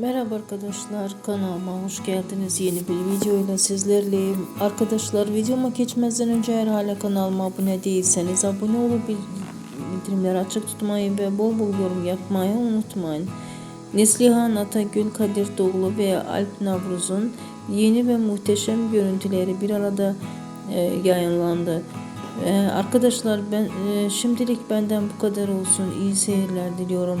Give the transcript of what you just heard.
Merhaba arkadaşlar kanalıma hoş geldiniz. Yeni bir videoyla sizlerleyim. Arkadaşlar videoma geçmezden önce eğer hala kanalıma abone değilseniz abone olup bil- bildirimleri açık tutmayı ve bol bol yorum yapmayı unutmayın. Neslihan Atagül, Kadir Doğulu ve Alp Navruz'un yeni ve muhteşem görüntüleri bir arada e, yayınlandı. E, arkadaşlar ben e, şimdilik benden bu kadar olsun. İyi seyirler diliyorum.